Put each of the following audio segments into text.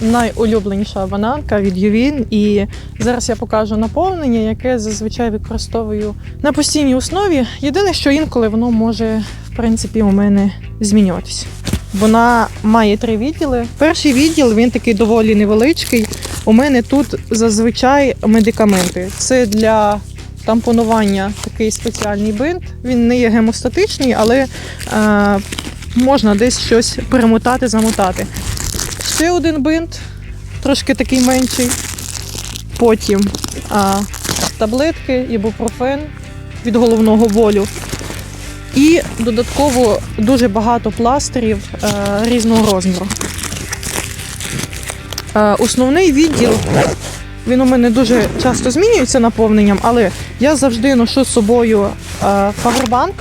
найулюбленіша бананка від Ювін. І зараз я покажу наповнення, яке зазвичай використовую на постійній основі. Єдине, що інколи воно може, в принципі, у мене змінюватися. Вона має три відділи. Перший відділ він такий доволі невеличкий. У мене тут зазвичай медикаменти. Це для тампонування такий спеціальний бинт. Він не є гемостатичний, але е, можна десь щось перемотати, замотати. Ще один бинт, трошки такий менший. Потім а, таблетки, ібупрофен від головного болю. І додатково дуже багато пластирів е, різного розміру. Е, основний відділ він у мене дуже часто змінюється наповненням, але я завжди ношу з собою е, павербанк,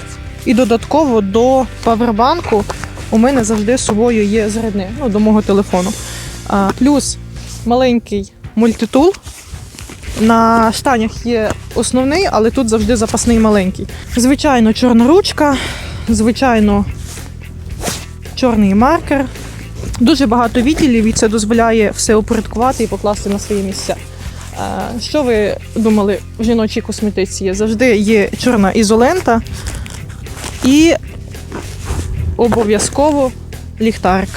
і додатково до павербанку у мене завжди з собою є зарядне ну, до мого телефону. А, плюс маленький мультитул. На штанях є основний, але тут завжди запасний маленький. Звичайно, чорна ручка, звичайно, чорний маркер. Дуже багато відділів, і це дозволяє все упорядкувати і покласти на свої місця. Що ви думали в жіночій косметиці? Завжди є чорна ізолента і обов'язково ліхтарик.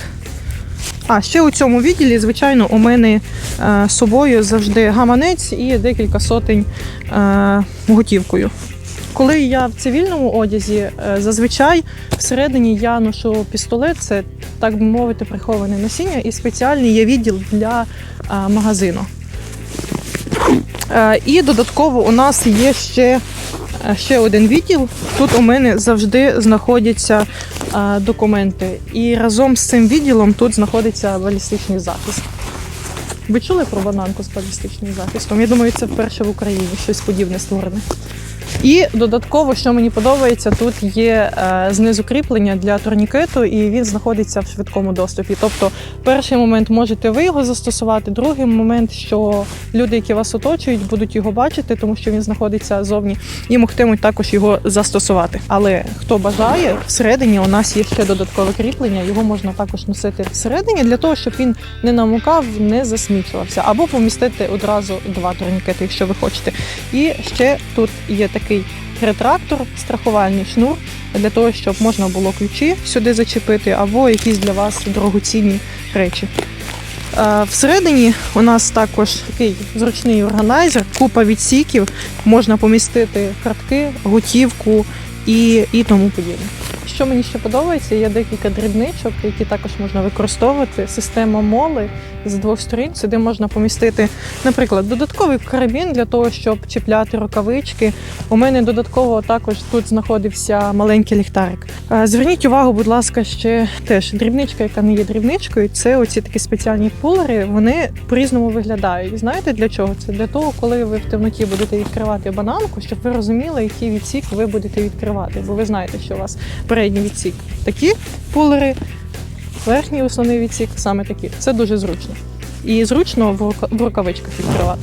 А ще у цьому відділі, звичайно, у мене е, з собою завжди гаманець і декілька сотень е, готівкою. Коли я в цивільному одязі, е, зазвичай всередині я ношу пістолет, це так би мовити, приховане носіння, і спеціальний є відділ для магазину. І додатково у нас є ще, ще один відділ. Тут у мене завжди знаходяться документи. І разом з цим відділом тут знаходиться балістичний захист. Ви чули про бананку з балістичним захистом? Я думаю, це вперше в Україні щось подібне створене. І додатково, що мені подобається, тут є е, знизу кріплення для турнікету, і він знаходиться в швидкому доступі. Тобто, перший момент можете ви його застосувати, другий момент, що люди, які вас оточують, будуть його бачити, тому що він знаходиться зовні, і могтимуть також його застосувати. Але хто бажає, всередині у нас є ще додаткове кріплення. Його можна також носити всередині для того, щоб він не намокав, не засмічувався, або помістити одразу два турнікети, якщо ви хочете. І ще тут є такий ретрактор, страхувальний шнур для того, щоб можна було ключі сюди зачепити, або якісь для вас дорогоцінні речі. Е, Всередині у нас також такий зручний органайзер, купа відсіків, можна помістити картки, готівку і, і тому подібне. Що мені ще подобається, є декілька дрібничок, які також можна використовувати. Система моли з двох сторін. Сюди можна помістити, наприклад, додатковий карабін для того, щоб чіпляти рукавички. У мене додатково також тут знаходився маленький ліхтарик. Зверніть увагу, будь ласка, ще теж дрібничка, яка не є дрібничкою. Це оці такі спеціальні пулери. Вони по-різному виглядають. Знаєте для чого? Це для того, коли ви в темноті будете відкривати бананку, щоб ви розуміли, який відсік ви будете відкривати. Бо ви знаєте, що у вас передній відсік такі пулери, верхній основний відсік саме такі. Це дуже зручно. І зручно в рукавичках відкривати.